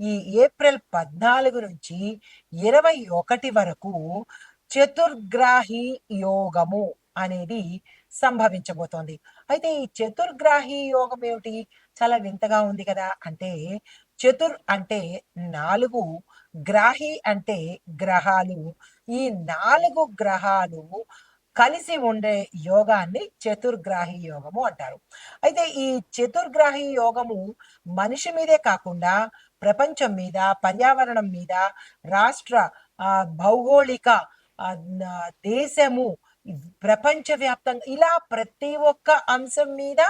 ఈ ఏప్రిల్ పద్నాలుగు నుంచి ఇరవై ఒకటి వరకు చతుర్గ్రాహి యోగము అనేది సంభవించబోతోంది. అయితే ఈ చతుర్గ్రాహి యోగం ఏమిటి? చాలా వింతగా ఉంది కదా. అంటే చతుర్ అంటే నాలుగు గ్రాహి అంటే గ్రహాలు. ఈ నాలుగు గ్రహాలు కలిసి ఉండే యోగాన్ని చతుర్గ్రాహి యోగము అంటారు. అయితే ఈ చతుర్గ్రాహి యోగము మనిషి మీదే కాకుండా ప్రపంచం మీద పర్యావరణం మీద రాష్ట్ర భౌగోళిక దేశము ప్రపంచవ్యాప్తంగా ఇలా ప్రతి ఒక్క అంశం మీద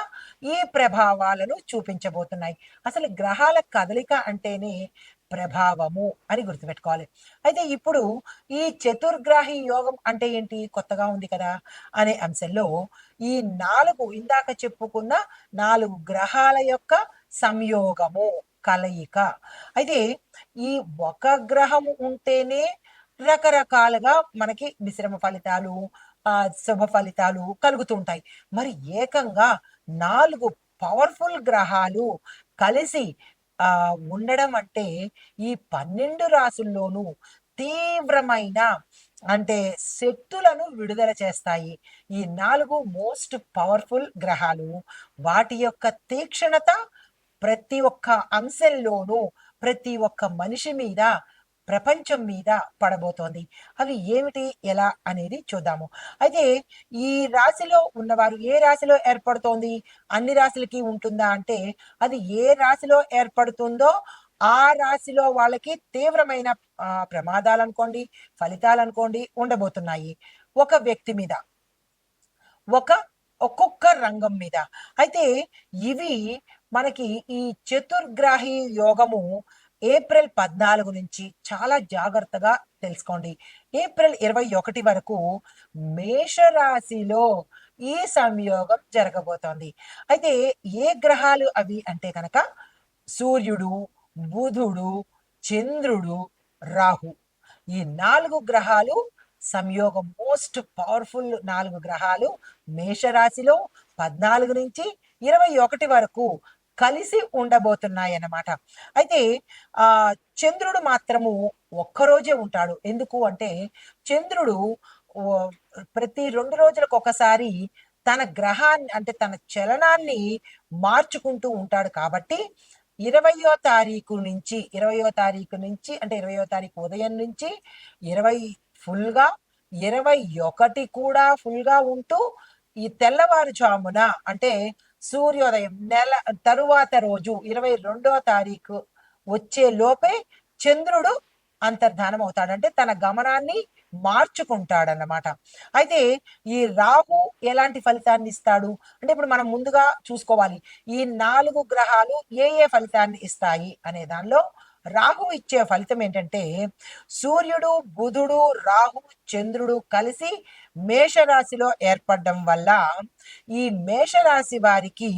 ఈ ప్రభావాలను చూపించబోతున్నాయి. అసలు గ్రహాల కదలిక అంటేనే ప్రభావము అని గుర్తుపెట్టుకోవాలి. అయితే ఇప్పుడు ఈ చతుర్గ్రాహి యోగం అంటే ఏంటి? కొత్తగా ఉంది కదా అనే అంశంలో ఈ నాలుగు ఇందాక చెప్పుకున్న నాలుగు గ్రహాల యొక్క సంయోగము కలయిక. అయితే ఈ ఒక గ్రహం ఉంటేనే రకరకాలుగా మనకి మిశ్రమ ఫలితాలు ఆ శుభ ఫలితాలు కలుగుతుంటాయి మరి ఏకంగా నాలుగు పవర్ఫుల్ గ్రహాలు కలిసి ఆ ఉండడం అంటే ఈ పన్నెండు రాసుల్లోనూ తీవ్రమైన అంటే శక్తులను విడుదల చేస్తాయి. ఈ నాలుగు మోస్ట్ పవర్ఫుల్ గ్రహాలు వాటి యొక్క తీక్షణత ప్రతి ఒక్క అంశంలోనూ ప్రతి ఒక్క మనిషి మీద ప్రపంచం మీద పడబోతోంది. అవి ఏమిటి? ఎలా? అనేది చూద్దాము. అయితే ఈ రాశిలో ఉన్నవారు ఏ రాశిలో ఏర్పడుతోంది? అన్ని రాశులకి ఉంటుందా అంటే అది ఏ రాశిలో ఏర్పడుతుందో ఆ రాశిలో వాళ్ళకి తీవ్రమైన ప్రమాదాలు అనుకోండి ఫలితాలు అనుకోండి ఉండబోతున్నాయి. ఒక వ్యక్తి మీద. ఒక ఒక్కొక్క రంగం మీద. అయితే ఇవి మనకి ఈ చతుర్గ్రాహి యోగము ఏప్రిల్ పద్నాలుగు నుంచి చాలా జాగ్రత్తగా తెలుసుకోండి. ఏప్రిల్ ఇరవై ఒకటి వరకు మేషరాశిలో ఈ సంయోగం జరగబోతోంది. అయితే ఏ గ్రహాలు అవి అంటే కనుక సూర్యుడు బుధుడు చంద్రుడు రాహు. ఈ నాలుగు గ్రహాలు సంయోగం మోస్ట్ పవర్ఫుల్ నాలుగు గ్రహాలు మేషరాశిలో పద్నాలుగు నుంచి ఇరవై ఒకటి వరకు కలిసి ఉండబోతున్నాయి అన్నమాట అయితే ఆ చంద్రుడు మాత్రము ఒక్కరోజే ఉంటాడు. ఎందుకు అంటే చంద్రుడు ప్రతి రెండు రోజులకు ఒకసారి తన గ్రహాన్ని అంటే తన చలనాన్ని మార్చుకుంటూ ఉంటాడు కాబట్టి ఇరవయో తారీఖు నుంచి ఇరవయో తారీఖు నుంచి అంటే ఇరవయో తారీఖు ఉదయం నుంచి ఇరవై ఫుల్గా ఇరవై ఒకటి కూడా ఫుల్గా ఉంటూ ఈ తెల్లవారుజామున అంటే సూర్యోదయం నెల తరువాత రోజు ఇరవై రెండవ తారీఖు వచ్చే లోపే చంద్రుడు అంతర్ధానం అవుతాడంటే తన గమనాన్ని మార్చుకుంటాడన్నమాట. అయితే ఈ రాహు ఎలాంటి ఫలితాన్ని ఇస్తాడు? అంటే ఇప్పుడు మనం ముందుగా చూసుకోవాలి. ఈ నాలుగు గ్రహాలు ఏ ఏ ఫలితాన్ని ఇస్తాయి అనే దానిలో రాహు ఇచ్చే ఫలితం ఏంటంటే సూర్యుడు బుధుడు రాహు చంద్రుడు కలిసి మేషరాశిలో ఏర్పడడం వల్ల ఈ మేషరాశి వారికి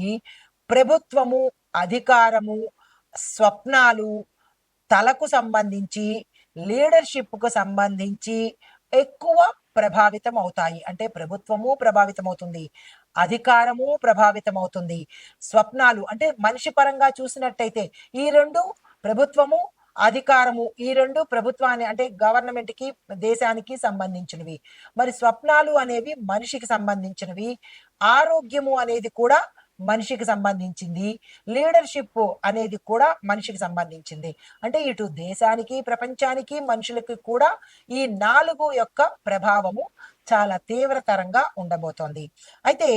ప్రభుత్వము అధికారము స్వప్నాలు తలకు సంబంధించి లీడర్షిప్కు సంబంధించి ఎక్కువ ప్రభావితం అవుతాయి. అంటే ప్రభుత్వము ప్రభావితం అవుతుంది అధికారము ప్రభావితం అవుతుంది స్వప్నాలు అంటే మనిషి పరంగా చూసినట్టయితే ఈ రెండు ప్రభుత్వము అధికారము ఈ రెండు ప్రభుత్వాన్ని అంటే గవర్నమెంట్కి దేశానికి సంబంధించినవి. మరి స్వప్నాలు అనేవి మనిషికి సంబంధించినవి. ఆరోగ్యము అనేది కూడా మనిషికి సంబంధించింది. లీడర్షిప్ అనేది కూడా మనిషికి సంబంధించింది. అంటే ఇటు దేశానికి ప్రపంచానికి మనుషులకి కూడా ఈ నాలుగు యొక్క ప్రభావము చాలా తీవ్రతరంగా ఉండబోతోంది. అయితే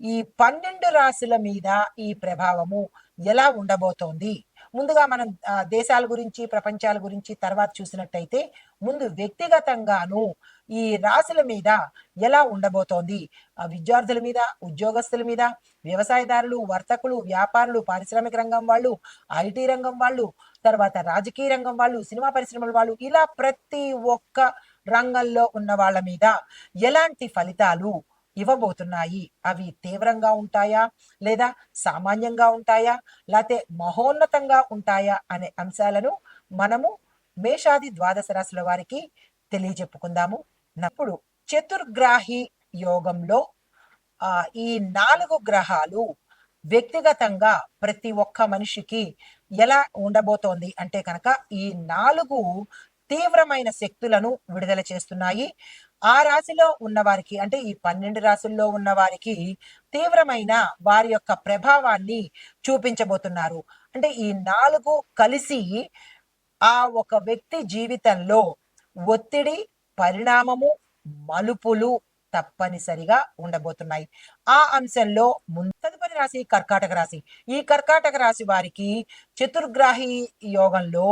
ఈ పన్నెండు రాశుల మీద ఈ ప్రభావము ఎలా ఉండబోతోంది? ముందుగా మనం దేశాల గురించి ప్రపంచాల గురించి తర్వాత చూసినట్టయితే ముందు వ్యక్తిగతంగాను ఈ రాశుల మీద ఎలా ఉండబోతోంది? విద్యార్థుల మీద ఉద్యోగస్తుల మీద వ్యవసాయదారులు వర్తకులు వ్యాపారులు పారిశ్రామిక రంగం వాళ్ళు ఐటీ రంగం వాళ్ళు తర్వాత రాజకీయ రంగం వాళ్ళు సినిమా పరిశ్రమల వాళ్ళు ఇలా ప్రతి ఒక్క రంగంలో ఉన్న వాళ్ళ మీద ఎలాంటి ఫలితాలు ఇవ్వబోతున్నాయి. అవి తీవ్రంగా ఉంటాయా? లేదా సామాన్యంగా ఉంటాయా? లేకపోతే మహోన్నతంగా ఉంటాయా? అనే అంశాలను మనము మేషాది ద్వాదశ రాశుల వారికి తెలియజెప్పుకుందాము. నప్పుడు చతుర్గ్రాహి యోగంలో ఆ ఈ నాలుగు గ్రహాలు వ్యక్తిగతంగా ప్రతి ఒక్క మనిషికి ఎలా ఉండబోతోంది అంటే కనుక ఈ నాలుగు తీవ్రమైన శక్తులను విడుదల చేస్తున్నాయి. ఆ రాశిలో ఉన్నవారికి అంటే ఈ పన్నెండు రాశుల్లో ఉన్న వారికి తీవ్రమైన వారి యొక్క ప్రభావాన్ని చూపించబోతున్నారు. అంటే ఈ నాలుగు కలిసి ఆ ఒక వ్యక్తి జీవితంలో ఒత్తిడి పరిణామము మలుపులు తప్పనిసరిగా ఉండబోతున్నాయి. ఆ అంశంలో తదుపరి రాశి కర్కాటక రాశి. ఈ కర్కాటక రాశి వారికి చతుర్గ్రాహి యోగంలో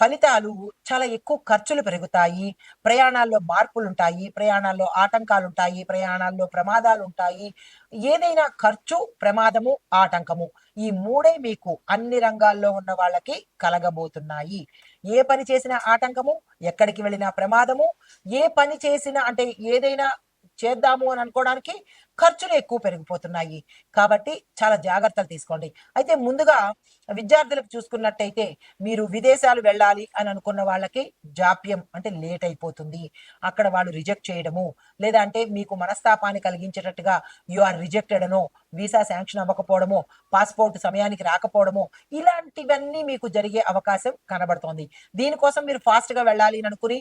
ఫలితాలు చాలా ఎక్కువ ఖర్చులు పెరుగుతాయి. ప్రయాణాల్లో మార్పులు ఉంటాయి ప్రయాణాల్లో ఆటంకాలు ఉంటాయి ప్రయాణాల్లో ప్రమాదాలు ఉంటాయి ఏదైనా ఖర్చు ప్రమాదము ఆటంకము ఈ మూడే మీకు అన్ని రంగాల్లో ఉన్న వాళ్ళకి కలగబోతున్నాయి. ఏ పని చేసినా ఆటంకము ఎక్కడికి వెళ్ళినా ప్రమాదము ఏ పని చేసినా అంటే ఏదైనా చేద్దాము అని అనుకోవడానికి ఖర్చులు ఎక్కువ పెరిగిపోతున్నాయి. కాబట్టి చాలా జాగ్రత్తలు తీసుకోండి. అయితే ముందుగా విద్యార్థులకు చూసుకున్నట్టయితే మీరు విదేశాలు వెళ్ళాలి అని అనుకున్న వాళ్ళకి జాప్యం అంటే లేట్ అయిపోతుంది. అక్కడ వాళ్ళు రిజెక్ట్ చేయడము లేదా అంటే మీకు మనస్తాపాన్ని కలిగించేటట్టుగా యు ఆర్ రిజెక్టెడ్ అనో వీసా శాంక్షన్ అవ్వకపోవడము పాస్పోర్ట్ సమయానికి రాకపోవడము ఇలాంటివన్నీ మీకు జరిగే అవకాశం కనబడుతోంది. దీనికోసం మీరు ఫాస్ట్గా వెళ్ళాలి అని అనుకుని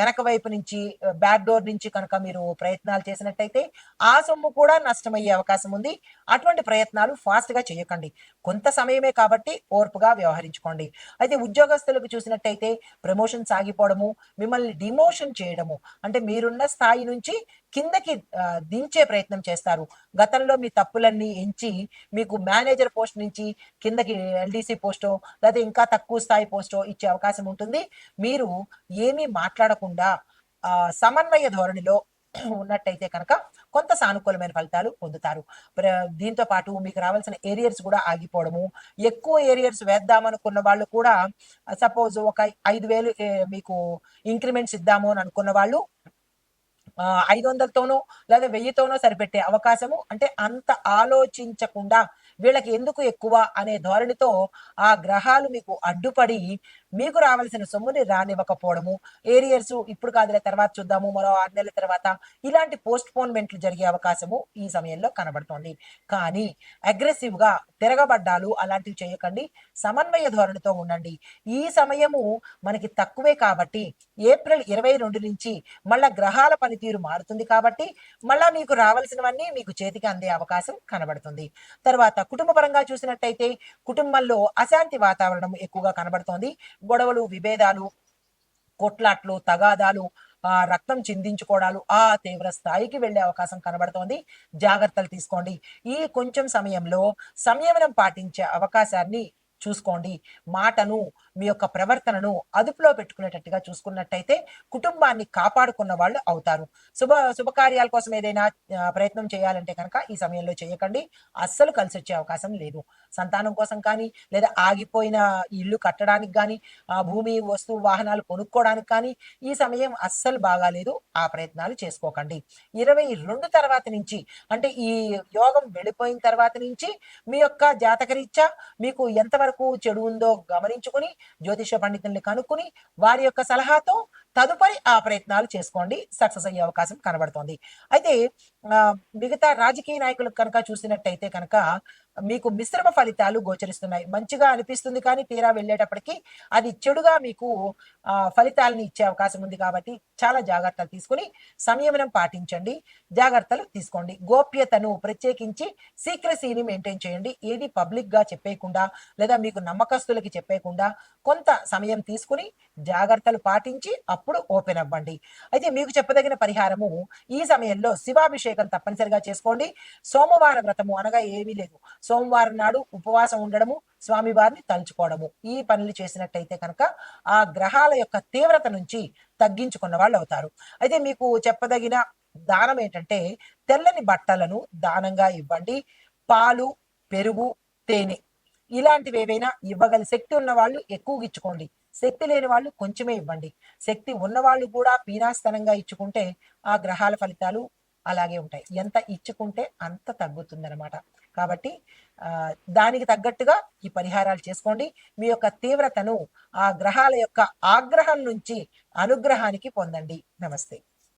వెనక వైపు నుంచి బ్యాక్ డోర్ నుంచి కనుక మీరు ప్రయత్నాలు చేసినట్టయితే ఆ సొమ్ము కూడా నష్టమయ్యే అవకాశం ఉంది. అటువంటి ప్రయత్నాలు ఫాస్ట్గా చేయకండి. కొంత సమయమే కాబట్టి ఓర్పుగా వ్యవహరించుకోండి. అయితే ఉద్యోగస్తులకు చూసినట్టయితే ప్రమోషన్ సాగిపోవడము మిమ్మల్ని డిమోషన్ చేయడము అంటే మీరున్న స్థాయి నుంచి కిందకి దించే ప్రయత్నం చేస్తారు. గతంలో మీ తప్పులన్నీ ఎంచి మీకు మేనేజర్ పోస్ట్ నుంచి కిందకి ఎల్డీసీ పోస్టో లేదా ఇంకా తక్కువ స్థాయి పోస్టో ఇచ్చే అవకాశం ఉంటుంది. మీరు ఏమీ మాట్లాడకుండా సమన్వయ ధోరణిలో ఉన్నట్టయితే కనుక కొంత సానుకూలమైన ఫలితాలు పొందుతారు. దీంతో పాటు మీకు రావాల్సిన ఏరియర్స్ కూడా ఆగిపోవడము ఎక్కువ ఏరియర్స్ వేద్దామనుకున్న వాళ్ళు కూడా సపోజ్ ఒక ఐదు వేలు మీకు ఇంక్రిమెంట్స్ ఇద్దాము అని అనుకున్న వాళ్ళు ఆ, ఐదు వందలతోనో లేదా వెయ్యితోనో సరిపెట్టే అవకాశము అంటే అంత ఆలోచించకుండా వీళ్ళకి ఎందుకు ఎక్కువ అనే ధోరణితో ఆ గ్రహాలు మీకు అడ్డుపడి మీకు రావాల్సిన సొమ్ముని రానివ్వకపోవడము. ఏరియర్స్ ఇప్పుడు కాదులే తర్వాత చూద్దాము మరో ఆరు నెలల తర్వాత ఇలాంటి పోస్ట్ పోన్మెంట్లు జరిగే అవకాశము ఈ సమయంలో కనబడుతోంది. కానీ అగ్రెసివ్గా తిరగబడ్డాలు అలాంటివి చేయకండి. సమన్వయ ధోరణితో ఉండండి. ఈ సమయము మనకి తక్కువే కాబట్టి ఏప్రిల్ ఇరవై రెండు నుంచి మళ్ళా గ్రహాల పనితీరు మారుతుంది కాబట్టి మళ్ళా మీకు రావాల్సినవన్నీ మీకు చేతికి అందే అవకాశం కనబడుతుంది. తర్వాత కుటుంబ పరంగా చూసినట్టయితే కుటుంబంలో అశాంతి వాతావరణం ఎక్కువగా కనబడుతోంది. గొడవలు విభేదాలు కొట్లాట్లు తగాదాలు ఆ రక్తం చిందించుకోవడాలు ఆ తీవ్ర స్థాయికి వెళ్ళే అవకాశం కనబడుతోంది. జాగ్రత్తలు తీసుకోండి. ఈ కొంచెం సమయంలో సంయమనం పాటించే అవకాశాన్ని చూసుకోండి. మాటను మీ యొక్క ప్రవర్తనను అదుపులో పెట్టుకునేటట్టుగా చూసుకున్నట్టయితే కుటుంబాన్ని కాపాడుకున్న వాళ్ళు అవుతారు. శుభ శుభకార్యాల కోసం ఏదైనా ప్రయత్నం చేయాలంటే కనుక ఈ సమయంలో చేయకండి. అస్సలు కలిసి వచ్చే అవకాశం లేదు. సంతానం కోసం కానీ లేదా ఆగిపోయిన ఇల్లు కట్టడానికి కానీ ఆ భూమి వస్తువు వాహనాలు కొనుక్కోవడానికి కానీ ఈ సమయం అస్సలు బాగాలేదు. ఆ ప్రయత్నాలు చేసుకోకండి. ఇరవై రెండు తర్వాత నుంచి అంటే ఈ యోగం వెళ్ళిపోయిన తర్వాత నుంచి మీ యొక్క జాతకరీత్యా మీకు ఎంతవరకు చెడు ఉందో గమనించుకుని జ్యోతిష పండితుల్ని కనుక్కుని వారి యొక్క సలహాతో తదుపరి ఆ ప్రయత్నాలు చేసుకోండి. సక్సెస్ అయ్యే అవకాశం కనబడుతోంది. అయితే ఆ, మిగతా రాజకీయ నాయకులకు కనుక చూసినట్టయితే కనుక మీకు మిశ్రమ ఫలితాలు గోచరిస్తున్నాయి. మంచిగా అనిపిస్తుంది కానీ తీరా వెళ్ళేటప్పటికి అది చెడుగా మీకు ఆ, ఫలితాలను ఇచ్చే అవకాశం ఉంది కాబట్టి చాలా జాగ్రత్తలు తీసుకుని సంయమనం పాటించండి. జాగ్రత్తలు తీసుకోండి. గోప్యతను ప్రత్యేకించి సీక్రసీని మెయింటైన్ చేయండి. ఏది పబ్లిక్గా చెప్పేయకుండా లేదా మీకు నమ్మకస్తులకి చెప్పేయకుండా కొంత సమయం తీసుకుని జాగ్రత్తలు పాటించి అప్పుడు ఓపెన్ అవ్వండి. అయితే మీకు చెప్పదగిన పరిహారము ఈ సమయంలో శివాభిషేకం తప్పనిసరిగా చేసుకోండి. సోమవార వ్రతము అనగా ఏమీ లేదు. సోమవారం నాడు ఉపవాసం ఉండడము స్వామివారిని తలుచుకోవడము. ఈ పనులు చేసినట్టయితే కనుక ఆ గ్రహాల యొక్క తీవ్రత నుంచి తగ్గించుకున్న వాళ్ళు అవుతారు. అయితే మీకు చెప్పదగిన దానం ఏంటంటే తెల్లని బట్టలను దానంగా ఇవ్వండి. పాలు పెరుగు తేనె ఇలాంటివి ఏవైనా ఇవ్వగల శక్తి ఉన్న వాళ్ళు ఎక్కువగా ఇచ్చుకోండి. శక్తి లేని వాళ్ళు కొంచెమే ఇవ్వండి. శక్తి ఉన్న వాళ్ళు కూడా పీనాస్తనంగా ఇచ్చుకుంటే ఆ గ్రహాల ఫలితాలు అలాగే ఉంటాయి. ఎంత ఇచ్చుకుంటే అంత తగ్గుతుందన్నమాట. కాబట్టి దానికి తగ్గట్టుగా ఈ పరిహారాలు చేసుకోండి. మీ యొక్క తీవ్రతను ఆ గ్రహాల యొక్క ఆగ్రహం నుంచి అనుగ్రహానికి పొందండి. నమస్తే.